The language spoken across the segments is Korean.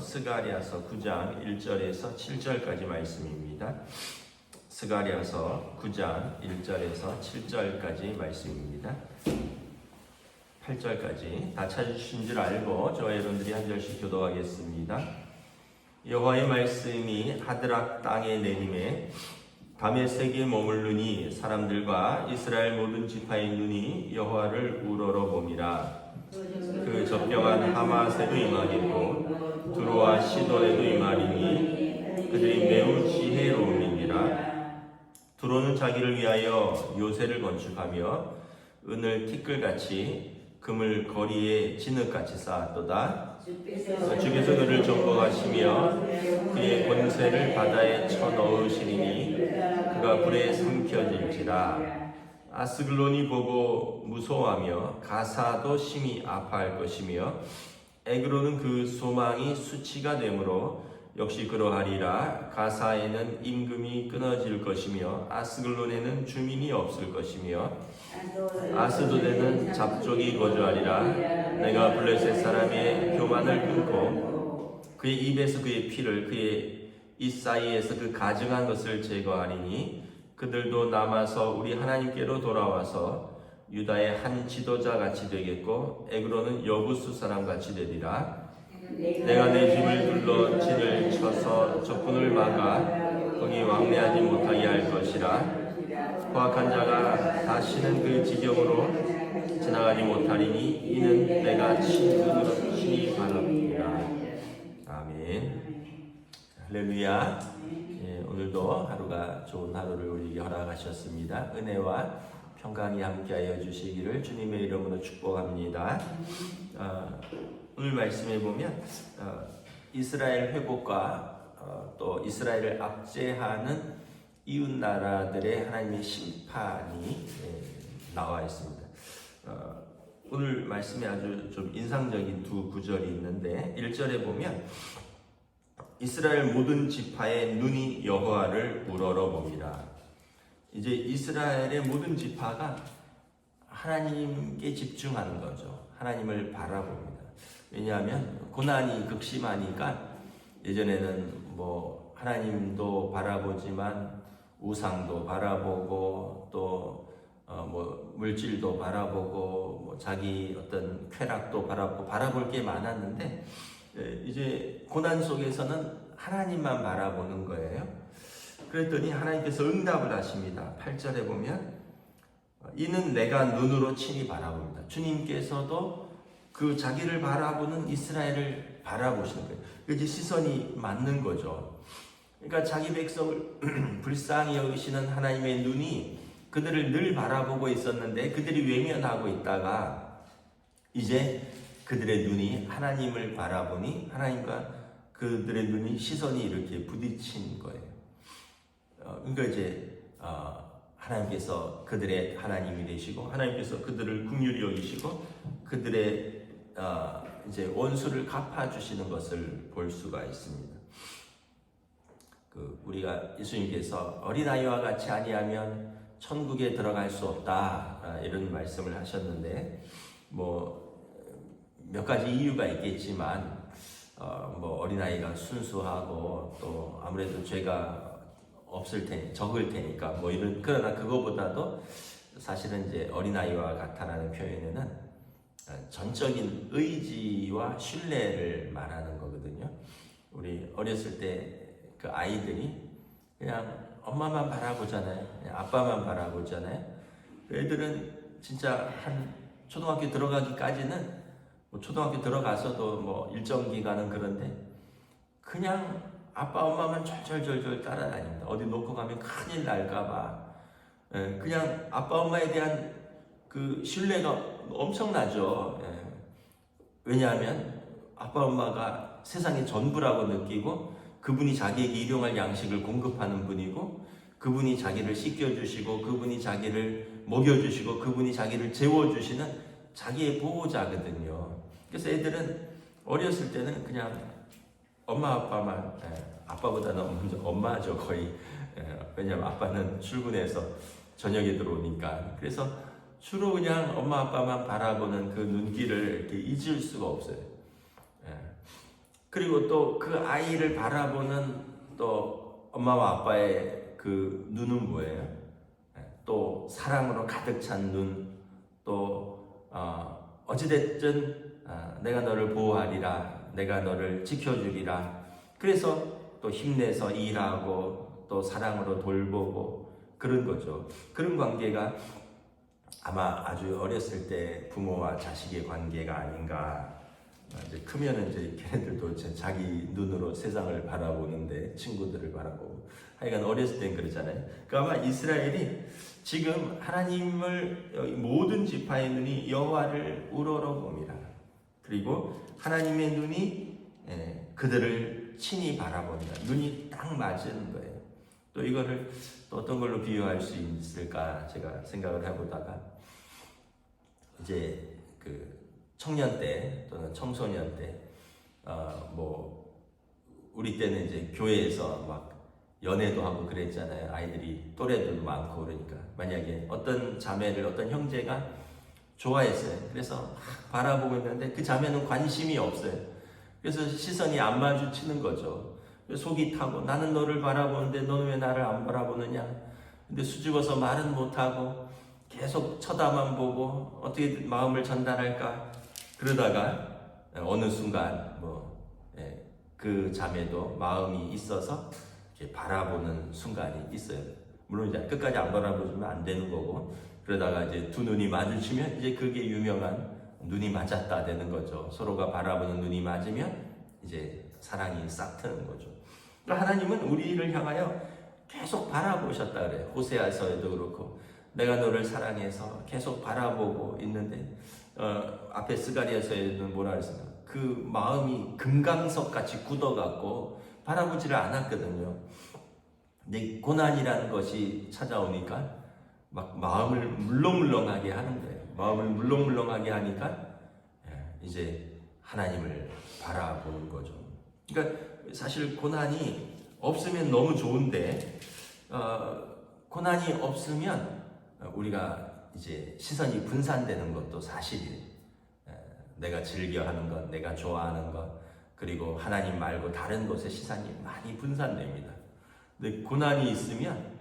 스가리아서 9장 1절에서 7절까지 말씀입니다. 스가리아서 9장 1절에서 7절까지 말씀입니다. 8절까지 다 찾으신 줄 알고 저와 여러분들이 한 절씩 교도하겠습니다. 여호와의 말씀이 하드락 땅에 내림에 밤에 세계 머물르니 사람들과 이스라엘 모든 지파의 눈이 여호와를 우러러 봄이라 그 적병한 하마세도 임하겠고 자기를 위하여 요새를 건축하며 은을 티끌같이 금을 거리에 진흙같이 쌓았도다. 주께서 그를 정복하시며 그의 권세를 바다에 쳐넣으시리니 그가 불에 삼켜질지라. 아스글론이 보고 무서워하며 가사도 심히 아파할 것이며 에그로는 그 소망이 수치가 되므로 역시 그러하리라. 가사에는 임금이 끊어질 것이며 아스글론에는 주민이 없을 것이며 아스도데는 잡족이 거주하리라. 내가 블레셋 사람의 교만을 끊고 그의 입에서 그의 피를 그의 이 사이에서 그 가증한 것을 제거하리니 그들도 남아서 우리 하나님께로 돌아와서 유다의 한 지도자 같이 되겠고 에그로는 여부수 사람 같이 되리라 내가 내 집을 둘러 진을 쳐서 적군을 막아 거기 왕래하지 못하게 할 것이라. 포악한 자가 다시는 그 지경으로 지나가지 못하리니 이는 내가 친근으로 친히 바랍니다. 아멘. 할렐루야. 예, 오늘도 하루가 좋은 하루를 우리에게 허락하셨습니다. 은혜와 평강이 함께하여 주시기를 주님의 이름으로 축복합니다. 어, 오늘 말씀에 보면 어, 이스라엘 회복과 어, 또 이스라엘을 압제하는 이웃 나라들의 하나님의 심판이 예, 나와 있습니다. 어, 오늘 말씀에 아주 좀 인상적인 두 구절이 있는데 1절에 보면 이스라엘 모든 지파의 눈이 여호와를 우러러 봅니다. 이제 이스라엘의 모든 지파가 하나님께 집중하는 거죠. 하나님을 바라봅니다. 왜냐하면 고난이 극심하니까 예전에는 뭐 하나님도 바라보지만 우상도 바라보고 또 어 뭐 물질도 바라보고 뭐 자기 어떤 쾌락도 바라보고 바라볼 게 많았는데 예, 이제 고난 속에서는 하나님만 바라보는 거예요. 그랬더니 하나님께서 응답을 하십니다. 8절에 보면 이는 내가 눈으로 친히 바라봅니다. 주님께서도 그 자기를 바라보는 이스라엘을 바라보시는 거예요. 이제 시선이 맞는 거죠. 그러니까 자기 백성을 불쌍히 여기시는 하나님의 눈이 그들을 늘 바라보고 있었는데 그들이 외면하고 있다가 이제 그들의 눈이 하나님을 바라보니 하나님과 그들의 눈이 시선이 이렇게 부딪힌 거예요. 어, 그러니까 이제 어, 하나님께서 그들의 하나님이 되시고 하나님께서 그들을 국률이 여기시고 그들의 어, 이제 원수를 갚아 주시는 것을 볼 수가 있습니다. 그 우리가 예수님께서 어린아이와 같이 아니하면 천국에 들어갈 수 없다 아, 이런 말씀을 하셨는데 뭐 몇 가지 이유가 있겠지만 어, 뭐 어린아이가 순수하고 또 아무래도 죄가 없을 테니 적을 테니까 뭐 이런 그러나 그거보다도 사실은 이제 어린아이와 같다라는 표현에는 어, 전적인 의지와 신뢰를 말하는 거거든요. 우리 어렸을 때 그 아이들이 그냥 엄마만 바라보잖아요. 그냥 아빠만 바라보잖아요. 그 애들은 진짜 한 초등학교 들어가기까지는 뭐 초등학교 들어가서도 뭐 일정 기간은 그런데 그냥 아빠 엄마만 절절절절 따라다닙니다. 어디 놓고 가면 큰일 날까봐. 예, 그냥 아빠 엄마에 대한 그 신뢰가 엄청나죠. 예. 왜냐하면 아빠 엄마가 세상의 전부라고 느끼고 그분이 자기에게 일용할 양식을 공급하는 분이고 그분이 자기를 씻겨주시고 그분이 자기를 먹여주시고 그분이 자기를 재워주시는 자기의 보호자거든요. 그래서 애들은 어렸을 때는 그냥 엄마 아빠만 예, 아빠보다는 엄마죠 거의 예, 왜냐하면 아빠는 출근해서 저녁에 들어오니까 그래서 주로 그냥 엄마 아빠만 바라보는 그 눈길을 이렇게 잊을 수가 없어요. 예. 그리고 또 그 아이를 바라보는 또 엄마와 아빠의 그 눈은 뭐예요? 예, 또 사랑으로 가득 찬 눈, 또 어, 어찌됐든 어, 내가 너를 보호하리라, 내가 너를 지켜주리라. 그래서 또 힘내서 일하고 또 사랑으로 돌보고 그런 거죠. 그런 관계가 아마 아주 어렸을 때 부모와 자식의 관계가 아닌가. 아, 이제 크면은 이제 걔네들도 자기 눈으로 세상을 바라보는데 친구들을 바라보고 하여간 어렸을 땐 그러잖아요. 그 아마 이스라엘이 지금 하나님을 모든 지파의 눈이 여호와를 우러러 봅니다. 그리고 하나님의 눈이 예, 그들을 친히 바라본다. 눈이 딱 맞은 거예요. 또 이거를 또 어떤 걸로 비유할 수 있을까 제가 생각을 해보다가 이제 그 청년 때 또는 청소년 때 어 뭐 우리 때는 이제 교회에서 막 연애도 하고 그랬잖아요. 아이들이 또래들도 많고 그러니까 만약에 어떤 자매를 어떤 형제가 좋아했어요. 그래서 막 바라보고 있는데 그 자매는 관심이 없어요. 그래서 시선이 안 마주치는 거죠. 속이 타고 나는 너를 바라보는데 너는 왜 나를 안 바라보느냐? 근데 수줍어서 말은 못하고 계속 쳐다만 보고 어떻게 마음을 전달할까? 그러다가 어느 순간 뭐그 자매도 마음이 있어서 바라보는 순간이 있어요. 물론 이제 끝까지 안 바라보면 안 되는 거고 그러다가 이제 두 눈이 마주치면 이제 그게 유명한 눈이 맞았다 되는 거죠. 서로가 바라보는 눈이 맞으면 이제 사랑이 싹 트는 거죠. 그러니까 하나님은 우리를 향하여 계속 바라보셨다 그래요. 호세아서에도 그렇고 내가 너를 사랑해서 계속 바라보고 있는데 어, 앞에 스가리아서에는 뭐라 그랬어요? 그 마음이 금강석 같이 굳어갖고 바라보지를 않았거든요. 근데 고난이라는 것이 찾아오니까 막 마음을 물렁물렁하게 하는 거예요. 마음을 물렁물렁하게 하니까 예, 이제 하나님을 바라보는 거죠. 그러니까 사실 고난이 없으면 너무 좋은데 어, 고난이 없으면 우리가 이제 시선이 분산되는 것도 사실이에요. 내가 즐겨하는 것, 내가 좋아하는 것, 그리고 하나님 말고 다른 곳에 시선이 많이 분산됩니다. 근데 고난이 있으면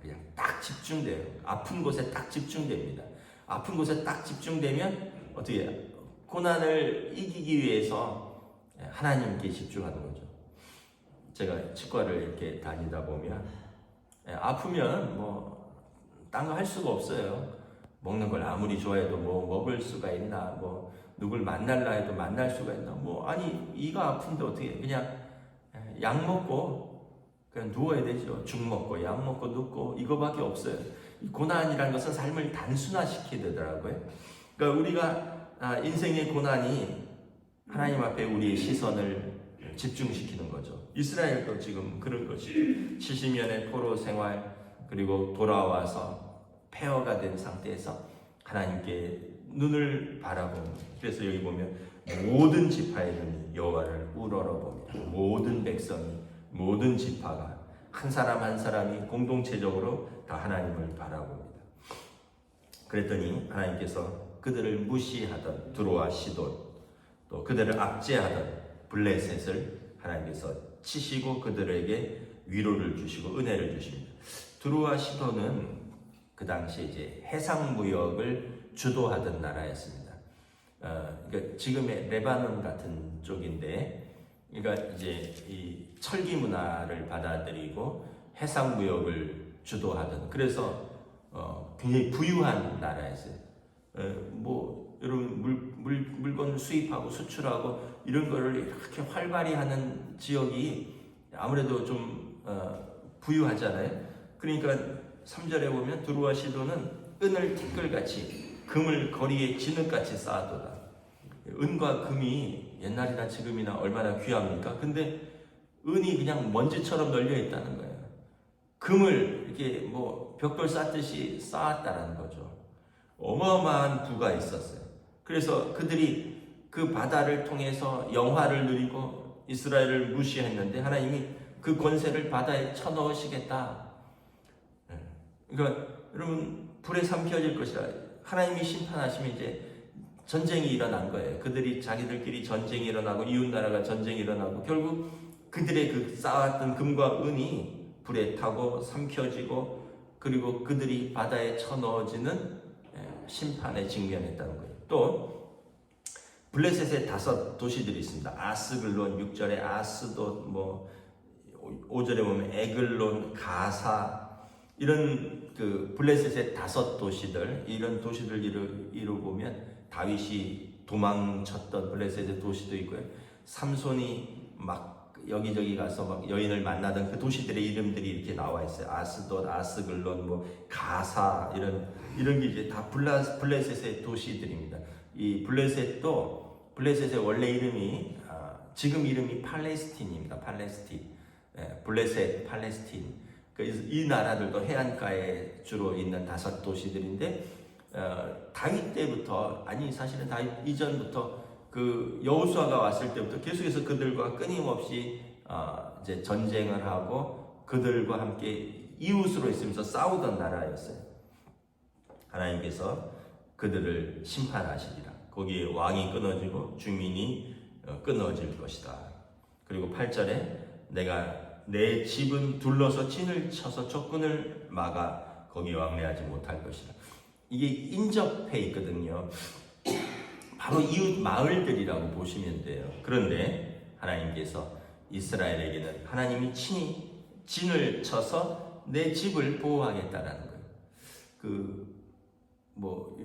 그냥 딱 집중돼요. 아픈 곳에 딱 집중됩니다. 아픈 곳에 딱 집중되면 어떻게? 고난을 이기기 위해서 하나님께 집중하는 거죠. 제가 치과를 이렇게 다니다 보면 아프면 뭐 딴 거 할 수가 없어요. 먹는 걸 아무리 좋아해도 뭐 먹을 수가 있나 뭐 누굴 만날라 해도 만날 수가 있나 뭐 아니 이가 아픈데 어떻게 그냥 약 먹고 그냥 누워야 되죠. 죽 먹고 약 먹고 눕고 이거밖에 없어요. 이 고난이라는 것은 삶을 단순화시키더라고요. 그러니까 우리가 아, 인생의 고난이 하나님 앞에 우리의 시선을 집중시키는 거죠. 이스라엘도 지금 그런 것이 70년의 포로 생활 그리고 돌아와서 폐허가 된 상태에서 하나님께 눈을 바라보는 그래서 여기 보면 모든 지파의 눈이 여호와를 우러러 봅니다. 모든 백성이 모든 지파가 한 사람 한 사람이 공동체적으로 다 하나님을 바라봅니다. 그랬더니 하나님께서 그들을 무시하던 두로와 시돈 또 그들을 압제하던 블레셋을 하나님께서 치시고 그들에게 위로를 주시고 은혜를 주십니다. 두로와 시돈은 그 당시에 이제 해상 무역을 주도하던 나라였습니다. 어, 그러니까 지금의 레바논 같은 쪽인데, 그러니까 이제 이 철기 문화를 받아들이고 해상 무역을 주도하던 그래서 어, 굉장히 부유한 나라였어요. 어, 뭐 여러분 물, 물, 물건 수입하고 수출하고 이런 거를 이렇게 활발히 하는 지역이 아무래도 좀 어, 부유하잖아요. 그러니까 3절에 보면 두루와 시도는 은을 티끌같이 금을 거리에 진흙같이 쌓아도다. 은과 금이 옛날이나 지금이나 얼마나 귀합니까? 근데 은이 그냥 먼지처럼 널려 있다는 거예요. 금을 이렇게 뭐 벽돌 쌓듯이 쌓았다라는 거죠. 어마어마한 부가 있었어요. 그래서 그들이 그 바다를 통해서 영화를 누리고 이스라엘을 무시했는데 하나님이 그 권세를 바다에 쳐넣으시겠다. 그러니까 여러분 불에 삼켜질 것이라 하나님이 심판하시면 이제 전쟁이 일어난 거예요. 그들이 자기들끼리 전쟁이 일어나고 이웃 나라가 전쟁이 일어나고 결국 그들의 그 쌓았던 금과 은이 불에 타고 삼켜지고 그리고 그들이 바다에 쳐넣어지는 심판에 직면했다는 거예요. 또 블레셋의 다섯 도시들이 있습니다. 아스글론 6절에 아스도 뭐 5절에 보면 에글론 가사 이런 그 블레셋의 다섯 도시들 이런 도시들 이루, 이루 보면 다윗이 도망쳤던 블레셋의 도시도 있고요. 삼손이 막 여기저기 가서 막 여인을 만나던 그 도시들의 이름들이 이렇게 나와 있어요. 아스돗, 아스글론, 뭐 가사 이런 이런 게 이제 다 블라, 블레셋의 도시들입니다. 이 블레셋도 블레셋의 원래 이름이 아, 지금 이름이 팔레스틴입니다. 팔레스틴, 예, 블레셋, 팔레스틴. 그이 나라들도 해안가에 주로 있는 다섯 도시들인데 어, 다윗 때부터 아니 사실은 다윗 이전부터 그 여호수아가 왔을 때부터 계속해서 그들과 끊임없이 어, 이제 전쟁을 하고 그들과 함께 이웃으로 있으면서 싸우던 나라였어요. 하나님께서 그들을 심판하시리라. 거기에 왕이 끊어지고 주민이 어, 끊어질 것이다. 그리고 8절에 내가 내 집은 둘러서 진을 쳐서 적군을 막아 거기 왕래하지 못할 것이다. 이게 인접해 있거든요. 바로 이웃 마을들이라고 보시면 돼요. 그런데 하나님께서 이스라엘에게는 하나님이 친히 진을 쳐서 내 집을 보호하겠다라는 거예요. 그 뭐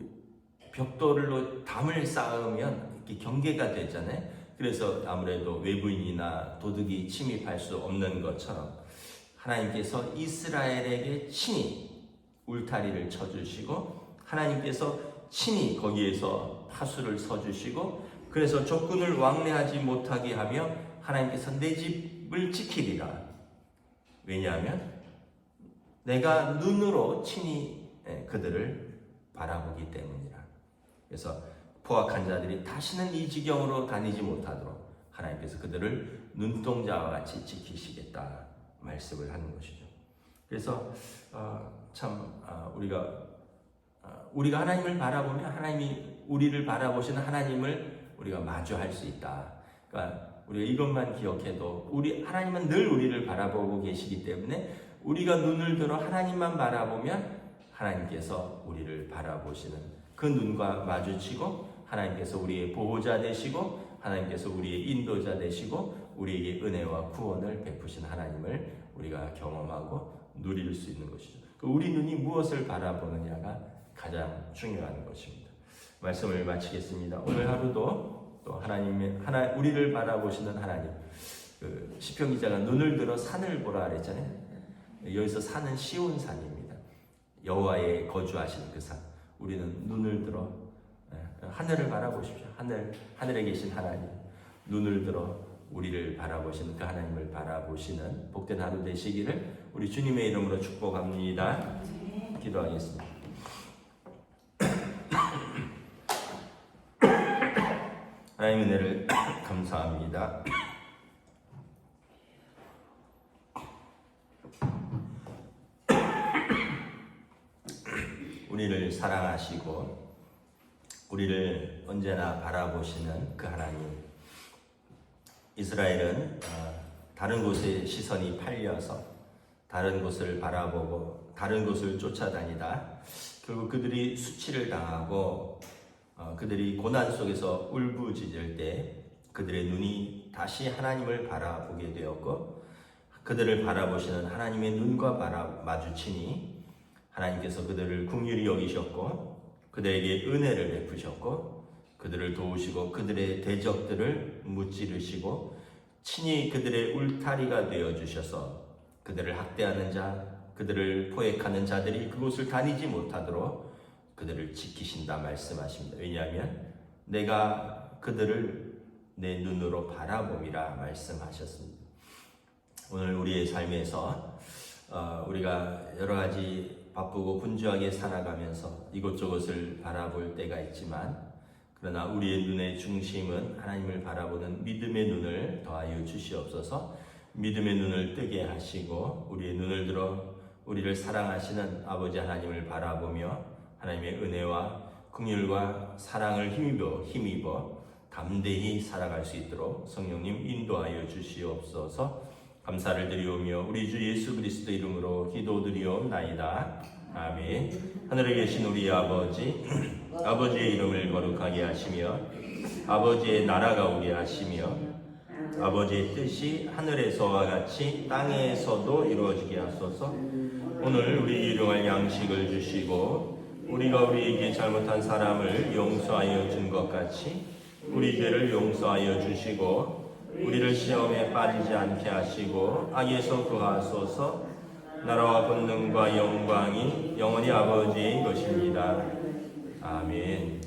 벽돌로 담을 쌓으면 이렇게 경계가 되잖아요. 그래서 아무래도 외부인이나 도둑이 침입할 수 없는 것처럼 하나님께서 이스라엘에게 친히 울타리를 쳐주시고 하나님께서 친히 거기에서 파수를 서주시고 그래서 적군을 왕래하지 못하게 하며 하나님께서 내 집을 지키리라. 왜냐하면 내가 눈으로 친히 예, 그들을 바라보기 때문이라. 그래서 포악한 자들이 다시는 이 지경으로 다니지 못하도록 하나님께서 그들을 눈동자와 같이 지키시겠다 말씀을 하는 것이죠. 그래서 어, 참 어, 우리가 어, 우리가 하나님을 바라보면 하나님이 우리를 바라보시는 하나님을 우리가 마주할 수 있다. 그러니까 우리가 이것만 기억해도 우리 하나님은 늘 우리를 바라보고 계시기 때문에 우리가 눈을 들어 하나님만 바라보면 하나님께서 우리를 바라보시는 그 눈과 마주치고 하나님께서 우리의 보호자 되시고 하나님께서 우리의 인도자 되시고 우리에게 은혜와 구원을 베푸신 하나님을 우리가 경험하고 누릴 수 있는 것이죠. 그 우리 눈이 무엇을 바라보느냐가 가장 중요한 것입니다. 말씀을 마치겠습니다. 오늘 하루도 또 하나님의 하나 우리를 바라보시는 하나님. 그 시편 기자가 눈을 들어 산을 보라 그랬잖아요. 여기서 산은 시온 산입니다. 여호와의 거주하시는 그 산. 우리는 눈을 들어 예, 하늘을 바라보십시오. 하늘 하늘에 계신 하나님. 눈을 들어 우리를 바라보시는 그 하나님을 바라보시는 복된 하루 되시기를 우리 주님의 이름으로 축복합니다. 기도하겠습니다. 하나님의 은혜를 감사합니다. 우리를 사랑하시고 우리를 언제나 바라보시는 그 하나님. 이스라엘은 어, 다른 곳에 시선이 팔려서 다른 곳을 바라보고 다른 곳을 쫓아다니다 결국 그들이 수치를 당하고 어, 그들이 고난 속에서 울부짖을 때 그들의 눈이 다시 하나님을 바라보게 되었고 그들을 바라보시는 하나님의 눈과 마주치니 하나님께서 그들을 궁휼히 여기셨고 그들에게 은혜를 베푸셨고 그들을 도우시고 그들의 대적들을 무찌르시고 친히 그들의 울타리가 되어 주셔서 그들을 학대하는 자, 그들을 포획하는 자들이 그곳을 다니지 못하도록 그들을 지키신다 말씀하십니다. 왜냐하면 내가 그들을 내 눈으로 바라봄이라 말씀하셨습니다. 오늘 우리의 삶에서 어, 우리가 여러 가지 바쁘고 분주하게 살아가면서 이곳저곳을 바라볼 때가 있지만 그러나 우리의 눈의 중심은 하나님을 바라보는 믿음의 눈을 더하여 주시옵소서 믿음의 눈을 뜨게 하시고 우리의 눈을 들어 우리를 사랑하시는 아버지 하나님을 바라보며 하나님의 은혜와 긍휼과 사랑을 힘입어 힘입어 담대히 살아갈 수 있도록 성령님 인도하여 주시옵소서. 감사를 드리오며 우리 주 예수 그리스도 이름으로 기도드리옵나이다. 아멘. 하늘에 계신 우리 아버지, 아버지의 이름을 거룩하게 하시며 아버지의 나라가 오게 하시며 아버지의 뜻이 하늘에서와 같이 땅에서도 이루어지게 하소서. 오늘 우리 일용할 양식을 주시고 우리가 우리에게 잘못한 사람을 용서하여 준 것 같이 우리 죄를 용서하여 주시고 우리를 시험에 빠지지 않게 하시고 악에서 구하소서 나라와 권능과 영광이 영원히 아버지의 것입니다. 아멘.